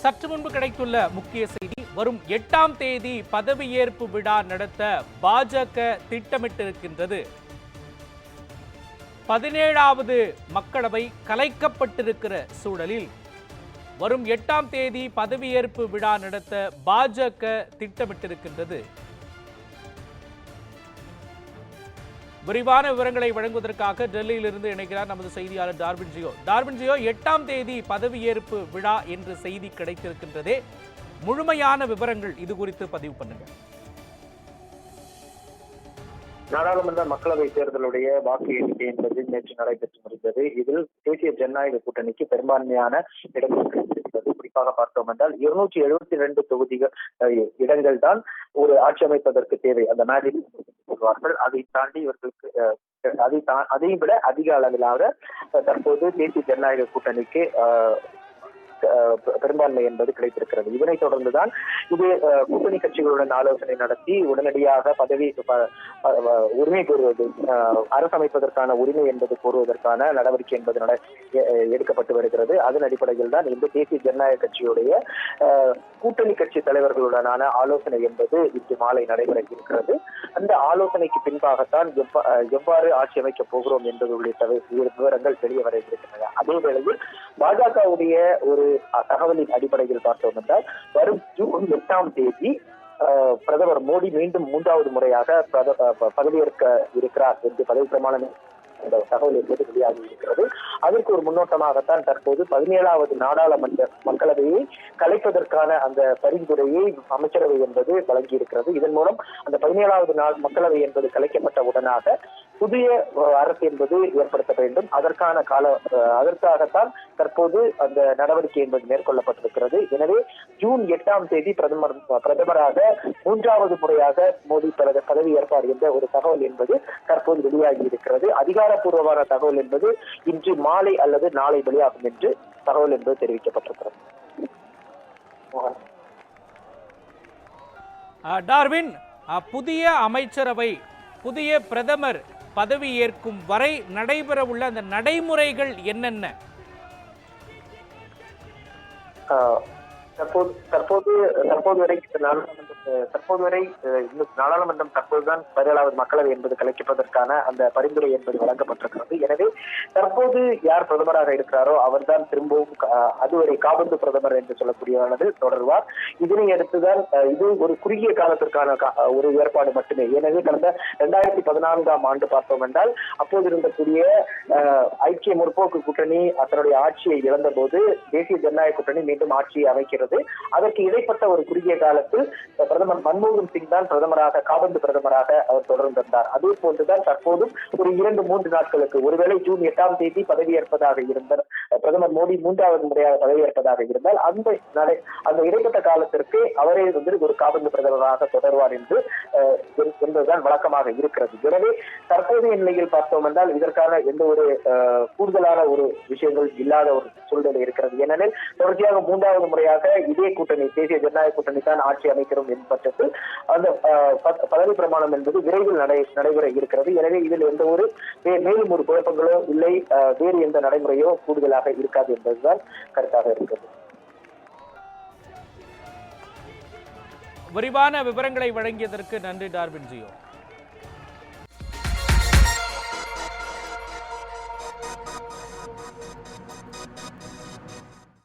சற்று முன்பு கிடைத்துள்ள முக்கிய செய்தி வரும் எட்டாம் தேதி பதவியேற்பு விழா நடத்த பாஜக திட்டமிட்டிருக்கின்றது. பதினேழாவது மக்களவை கலைக்கப்பட்டிருக்கிற சூழலில் வரும் எட்டாம் தேதி பதவியேற்பு விழா நடத்த பாஜக திட்டமிட்டிருக்கின்றது. விரிவான விவரங்களை வழங்குவதற்காக டெல்லியிலிருந்து இணைக்கிறார் நமது செய்தியாளர் டார்வின் ஜியோ. டார்வின் ஜியோ எட்டாம் தேதி பதவியேற்பு விழா என்று செய்தி கிடைத்திருக்கின்றதே. முழுமையான விவரங்கள் இது குறித்து பதிவு பண்ணுங்கள். நாடாளுமன்ற மக்களவை தேர்தலுடைய வாக்கு எண்ணிக்கை என்பது நேற்று நடைபெற்று முடிந்தது. இதில் தேசிய ஜனநாயக கூட்டணிக்கு பெரும்பான்மையான இடங்கள் கிடைத்திருக்கிறது குறிப்பாக பார்த்தோம் என்றால் இருநூற்றி எழுபத்தி ரெண்டு தொகுதிகள் இடங்கள் தான் ஒரு ஆட்சி அமைப்பதற்கு தேவை. அந்த மேஜிக் சொல்வார்கள். அதை தாண்டி இவர்களுக்கு அதை அதையும் விட அதிக அளவிலாக தற்போது தேசிய ஜனநாயக கூட்டணிக்கு பெரும்பான்மை என்பது கிடைத்திருக்கிறது. இதனைத் தொடர்ந்துதான் இது கூட்டணி கட்சிகளுடன் ஆலோசனை நடத்தி உடனடியாக பதவி உரிமை கோருவது அரசமைப்பதற்கான உரிமை என்பது கோருவதற்கான நடவடிக்கை என்பது எடுக்கப்பட்டு வருகிறது. அதன் அடிப்படையில் தான் இந்த தேசிய ஜனநாயக கட்சியுடைய அஹ், கூட்டணி கட்சி தலைவர்களுடனான ஆலோசனை என்பது இன்று மாலை நடைபெற இருக்கிறது. அந்த ஆலோசனைக்கு பின்பாகத்தான் எவ்வாறு ஆட்சி அமைக்கப் போகிறோம் என்பது உள்ளிட்ட விவரங்கள் தெரிய வர இருக்கின்றன. அதே வேளையில் பாஜகவுடைய ஒரு தகவலின் அடிப்படையில் பார்த்தோம் என்றால் வரும் ஜூன் எட்டாம் தேதி பிரதமர் மோடி மீண்டும் மூன்றாவது முறையாக பிரத- பதவியேற்க இருக்கிறார் என்று பதவி பிரமாணம் தகவல் என்பது வெளியாகி இருக்கிறது. அதற்கு ஒரு முன்னோட்டமாகத்தான் தற்போது பதினேழாவது நாடாளுமன்ற மக்களவையை கலைப்பதற்கான அந்த பரிந்துரையை அமைச்சரவை என்பது வழங்கி இருக்கிறது இதன் மூலம் அந்த பதினேழாவது நாள் மக்களவை என்பது கலைக்கப்பட்ட உடனாக புதிய அரசு என்பது ஏற்படுத்த வேண்டும். அதற்கான கால அதற்காகத்தான் தற்போது அந்த நடவடிக்கை என்பது மேற்கொள்ளப்பட்டிருக்கிறது. எனவே ஜூன் எட்டாம் தேதி பிரதமர் பிரதமராக மூன்றாவது முறையாக மோடி பத- பதவி ஏற்பார் என்ற ஒரு தகவல் என்பது தற்போது வெளியாகி இருக்கிறது. அதிகாரப்பூர்வமான தகவல் என்பது இன்று மாலை அல்லது நாளை வெளியாகும் என்று தகவல் என்பது தெரிவிக்கப்பட்டிருக்கிறது. டார்வின் புதிய அமைச்சரவை புதிய பிரதமர் பதவி ஏற்கும் வரை நடைபெறவுள்ள அந்த நடைமுறைகள் என்னென்ன? தற்போது தற்போது தற்போது வரை தற்போது வரை இந்த நாடாளுமன்றம் தற்போதுதான் பதினேழாவது மக்களவை என்பது கலைக்கப்பதற்கான அந்த பரிந்துரை என்பது வழங்கப்பட்டிருக்கிறது. எனவே தற்போது யார் பிரதமராக இருக்கிறாரோ அவர்தான் திரும்பவும் அதுவரை காபந்து பிரதமர் என்று சொல்லக்கூடியவானது தொடர்வார். இதனை அடுத்துதான் இது ஒரு குறுகிய காலத்திற்கான ஒரு ஏற்பாடு மட்டுமே. எனவே கடந்த இரண்டாயிரத்தி பதினான்காம் ஆண்டு பார்த்தோம் என்றால் அப்போது இருந்தக்கூடிய ஐக்கிய முற்போக்கு கூட்டணி தன்னுடைய ஆட்சியை இழந்த போது தேசிய ஜனநாயக கூட்டணி மீண்டும் ஆட்சியை அமைக்கிறது. இருந்தது. அதற்கு இடைப்பட்ட ஒரு குறுகிய காலத்தில் பிரதமர் மன்மோகன் சிங் தான் பிரதமராக காபந்து பிரதமராக அவர் தொடர்ந்திருந்தார். அதே போன்றுதான் தற்போதும் ஒரு இரண்டு மூன்று நாட்களுக்கு ஒருவேளை ஜூன் எட்டாம் தேதி பதவியேற்பதாக இருந்தார். பிரதமர் மோடி மூன்றாவது முறையாக பதவியேற்பதாக இருந்தால் அந்த நடை அந்த இடைப்பட்ட காலத்திற்கு அவரே வந்து ஒரு காபந்து பிரதமராக தொடர்வார் என்று என்பதுதான் வழக்கமாக இருக்கிறது. எனவே தற்போதைய நிலையில் பார்த்தோம் என்றால் இதற்கான எந்த ஒரு கூடுதலான ஒரு விஷயங்கள் இல்லாத ஒரு சூழ்நிலை இருக்கிறது. ஏனெனில் தொடர்ச்சியாக மூன்றாவது முறையாக இதே கூட்டணி தேசிய ஜனநாயக கூட்டணி தான் ஆட்சி அமைக்கிறோம் என் பட்சத்தில் அந்த பதவி பிரமாணம் என்பது விரைவில் நடை நடைபெற இருக்கிறது. எனவே இதில் எந்த ஒரு மே- மேலும் ஒரு குழப்பங்களோ இல்லை அஹ், வேறு எந்த நடைமுறையோ கூடுதலாக இருக்காது என்பதுதான் கருத்தாக இருக்கிறது. விரிவான விவரங்களை வழங்கியதற்கு நன்றி டார்வின் ஜியோ.